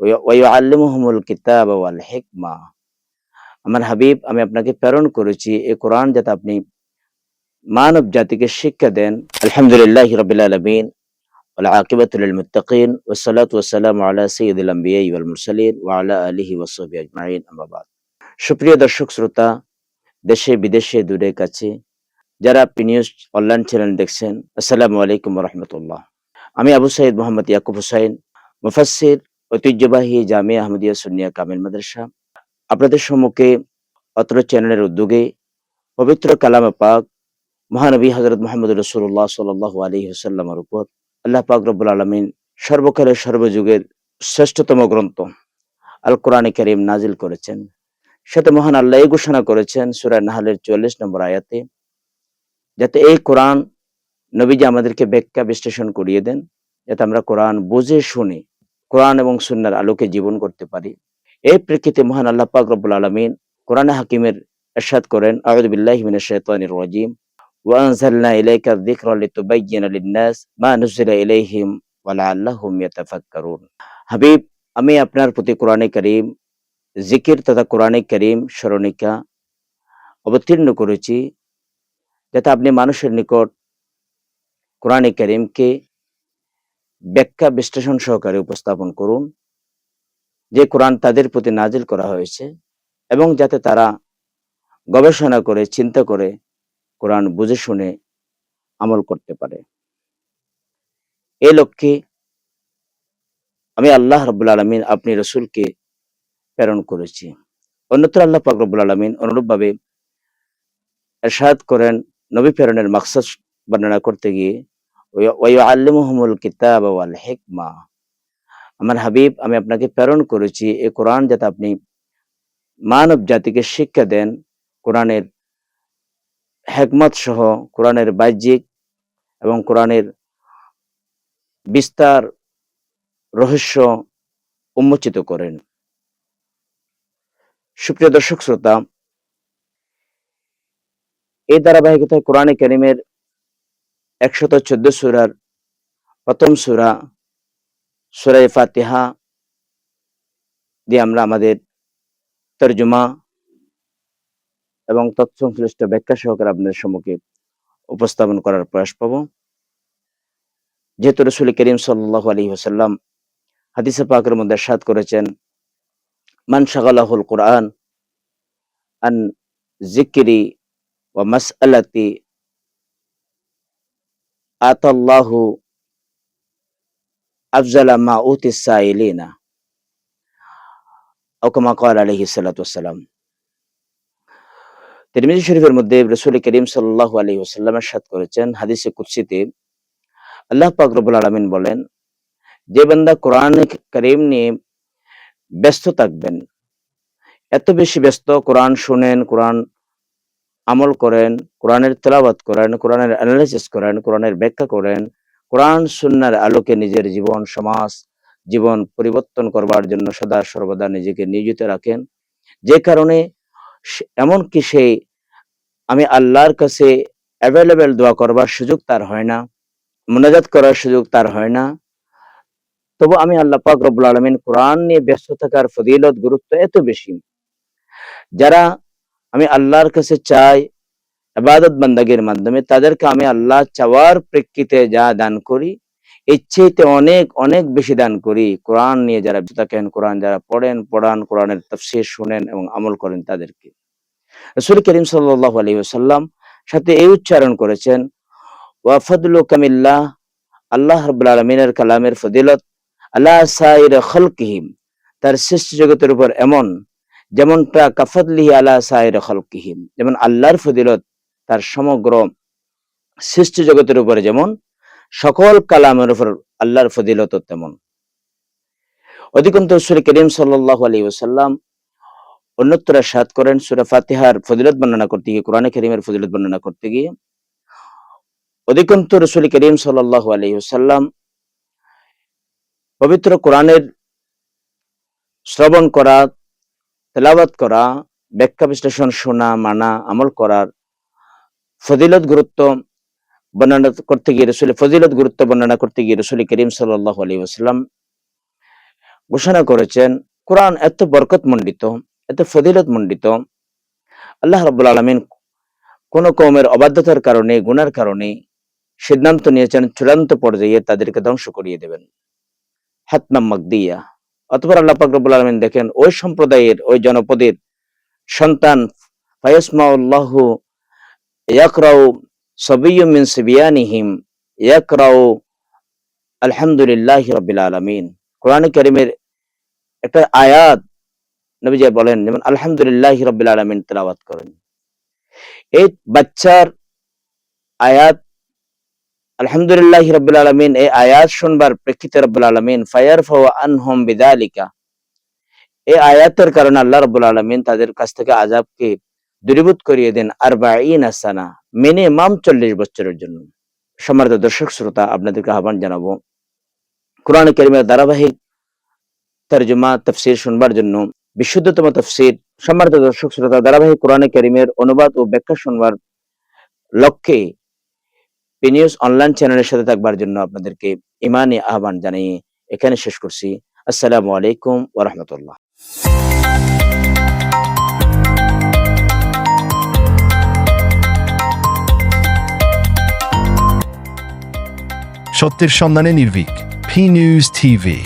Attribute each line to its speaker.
Speaker 1: ওয়াইআল্লিমুহুমুল কিতাব ওয়াল হিকমা আমার হাবিব আমি আপনাকে প্রেরণ করেছি এই কোরআন যাতে আপনি মানব জাতিকে শিক্ষা দেন আলহামদুলিল্লাহ রবিল আলমিন والعاقبة للمتقين والصلاة والسلام على سيد الأنبياء والمرسلين وعلى آله وصحبه أجمعين أما بعد সুপ্রিয় দর্শক শ্রোতা দেশে বিদেশে দূরে কাছে যারা পি নিউজ অনলাইন চ্যানেল দেখছেন আসসালামু আলাইকুম রহমতুল্লাহ আমি আবু সাইদ মোহাম্মদ ইয়াকুব হুসাইন মুফাসির ঐতিহ্যবাহী জামিয়া আহমদিয়া সুনিয়া কামিল মাদ্রাসা। আপনাদের সম্মুখে অত্র চ্যানেলের উদ্যোগে পবিত্র কালাম পাক মহানবী হজরত মোহাম্মদ রসুল্লাহ সাল আলী হুসাল্লামের উপর আল্লাহ পাক রব্বুল আলমিন সর্বকালের সর্বযুগের শ্রেষ্ঠতম গ্রন্থ আল কোরআনে করিম নাজিল করেছেন। সাথে মহান আল্লাহ ঘোষণা করেছেন সুরায় নাহালের চুয়াল্লিশ নম্বর আয়াতে, যাতে এই কোরআন নবীজি আমাদেরকে ব্যাখ্যা বিশ্লেষণ করিয়ে দেন, যাতে আমরা কোরআন বুঝে শুনে কোরআন এবং সুন্নার আলোকে জীবন করতে পারি। এই প্রেক্ষিতে মহান আল্লাহ পাক রব্বুল আলমিন কোরআন হাকিমের এরশাদ করেন আউযুবিল্লাহি মিনাশ রাজিম। ইলাইকা যিকরা মা নুজিলা ইলাইহিম ইয়াতাফাক্কারুন। হাবিব, আমি আপনার প্রতি কোরআনে কারীম জিকির তথা কোরআনে কারীম শরণিকা অবতীর্ণ করেছি, যাতে আপনি মানুষের নিকট কোরআনে কারীমকে ব্যাখ্যা বিশ্লেষণ সহকারে উপস্থাপন করুন যে কোরআন তাদের প্রতি নাজিল করা হয়েছে এবং যাতে তারা গবেষণা করে, চিন্তা করে, কোরআন বুঝে শুনে আমল করতে পারে। এই লক্ষ্যে আমি আল্লাহ রবুল আলমিন আপনি রসুলকে প্রেরণ করেছি। অন্যত্র আল্লাহ পাক রব্বুল আলমিন অনুরূপভাবে এরশাদ করেন নবী প্রেরণের মাকসাদ বর্ণনা করতে গিয়ে আল্লিমুহমুল কিতাব ওয়াল হেকমা। আমার হাবিব, আমি আপনাকে প্রেরণ করেছি এই কোরআন যাতে আপনি মানব জাতিকে শিক্ষা দেন, কোরআনের হেকমত সহ কোরআনের বাহ্যিক এবং কোরআনের বিস্তার, রহস্য উন্মোচিত করেন। সুপ্রিয় দর্শক, শ্রোতা, এই ধারাবাহিকতায় কোরআনে করিমের একশত চোদ্দ সুরার প্রথম সুরা সুরাই ফাতিহা দিয়ে আমরা আমাদের তর্জমা এবং তৎসংশ্লিষ্ট ব্যাখ্যা সহকারে আপনাদের সম্মুখে উপস্থাপন করার প্রয়াস পাব। যেহেতু রসুল করিম সাল্লাহ আলী হাসাল্লাম হাদিসে পাকের মধ্যে সাদ করেছেন, মান শাগালাহুল কোরআন আন জিকিরি ও মাসআলাতি আতাল্লাহু আফজালা মা উতিসাইলিনা ওকমা কল আলহি সাল্লাতাম তিরমিজি শরীফের মধ্যে রসুল করিম সাল্লাহ আলী ওসাল্লামের সাথ করেছেন হাদিসে কুৎসিতে আল্লাহ পাক রবুল আলমিন বলেন, যে বান্দা কোরআন করিম নিয়ে ব্যস্ত থাকবেন, এত বেশি ব্যস্ত কোরআন শোনেন, কোরআন আমল করেন, কোরআনের তেলাবাত করেন, কোরআনের অ্যানালাইসিস করেন, কোরআনের ব্যাখ্যা করেন, কোরআন সুন্নার আলোকে নিজের জীবন, সমাজ, জীবন পরিবর্তন করবার জন্য সদা সর্বদা নিজেকে নিয়োজিত রাখেন। যে কারণে এমনকি সেই আমি আল্লাহর কাছে অ্যাভেলেবেল দোয়া করবার সুযোগ তার হয় না, মোনাজাত করার সুযোগ তার হয় না। তবু আমি আল্লাহ পাক রব্বুল আলমিন কোরআন নিয়ে ব্যস্ত থাকার ফদিলত গুরুত্ব এত বেশি। যারা আমি আল্লাহর কাছে চাই আবাদত বান্দাগের মাধ্যমে, তাদেরকে আমি আল্লাহ চাওয়ার প্রেক্ষিতে যা দান করি ইচ্ছেতে অনেক অনেক বেশি দান করি। কোরআন নিয়ে যারা থাকেন, কোরআন যারা পড়েন, পড়ান, কোরআনের তফসির শুনেন এবং আমল করেন তাদেরকে। রসুল করিম সাল্লাহ আলী সাল্লাম সাথে এই উচ্চারণ করেছেন ওয়াফাদুল কামিল্লাহ আল্লাহ রবুল আলমিনের কালামের ফদিলত আল্লাহ সাইর খলকিহিম তার সৃষ্টি জগতের উপর এমন যেমনটা কাফাদলিহি আল্লাহ সাইর খলকিহিম, যেমন আল্লাহর ফদিলত তার সমগ্র সৃষ্টি জগতের উপরে যেমন, সকল কালামের উপর আল্লাহর ফদিলত তেমন। অধিকন্ত সুরে করিম সাল্লাহ আলী ওসাল্লাম অন্যত্র সাত করেন, সুরা ফাতিহার ফজিলত বর্ণনা করতে গিয়ে, কোরআনে করিমের ফজিলত বর্ণনা করতে গিয়ে। অধিকন্ত রসুল করিম সাল্লাহ আলী ওসাল্লাম পবিত্র কোরআনের শ্রবণ করা তেলাবাত করা, ব্যাখ্যা বিশ্লেষণ শোনা, মানা, আমল করার ফজিলত গুরুত্ব বর্ণনা করতে গিয়ে রসুল, ফজিলত গুরুত্ব বর্ণনা করতে গিয়ে রসুল করিম সাল্লাহ আলী ওসাল্লাম ঘোষণা করেছেন, কোরআন এত বরকত মণ্ডিত এত ফজিলত মণ্ডিত আল্লাহ রাব্বুল আলামিন কোন কৌমের অবাধ্যতার কারণে, গুনার কারণে সিদ্ধান্ত নিয়েছেন, চূড়ান্ত পর্যায়ে তাদেরকে ধ্বংস করিয়ে দেবেন। হাতমাম মাকদিয়া অতপর আল্লাহ পাক রব্বুল আলামিন দেখেন, ওই সম্প্রদায়ের, ওই জনপদের সন্তান, ফায়াসমাউল্লাহু ইয়াকরাউ সবিয়্যু মিন সিবিয়ানিহিম, ইয়াকরাউ আলহামদুলিল্লাহি রাব্বিল আলামিন। কোরআন কারীমের একটা আয়াত নবীজি বলেন, যেমন, আলহামদুলিল্লাহি রাব্বিল আলামিন তেলাওয়াত করেন। এই বাচ্চার আয়াত আলহামদুলিল্লাহ রব্বুল আলমিন, এই আয়াত শুনবার প্রেক্ষিতে রব্বুল আলমিন ফায়ার আনহম বিদালিকা। এই আয়াতের কারণে আল্লাহ রব্বুল আলমিন তাদের কাছ থেকে আজাবকে দূরীভূত করিয়ে দেন আর বাঈন আসানা মিনিমাম চল্লিশ বছরের জন্য। সম্মানিত দর্শক, শ্রোতা, আপনাদেরকে আহ্বান জানাব, কোরআন করিমের ধারাবাহিক তর্জমা, তফসির শুনবার জন্য বিশুদ্ধতম তফসির। সম্মানিত দর্শক, শ্রোতা, ধারাবাহিক কোরআন করিমের অনুবাদ ও ব্যাখ্যা শুনবার লক্ষ্যে পিনিউজ অনলাইন চ্যানেলের সাথে থাকবার জন্য আপনাদেরকে ইমানি আহ্বান জানিয়ে এখানে শেষ করছি। আসসালামু আলাইকুম ওরহমতুল্লাহ
Speaker 2: সত্যের সন্ধানে নির্ভীক পি নিউজ টিভি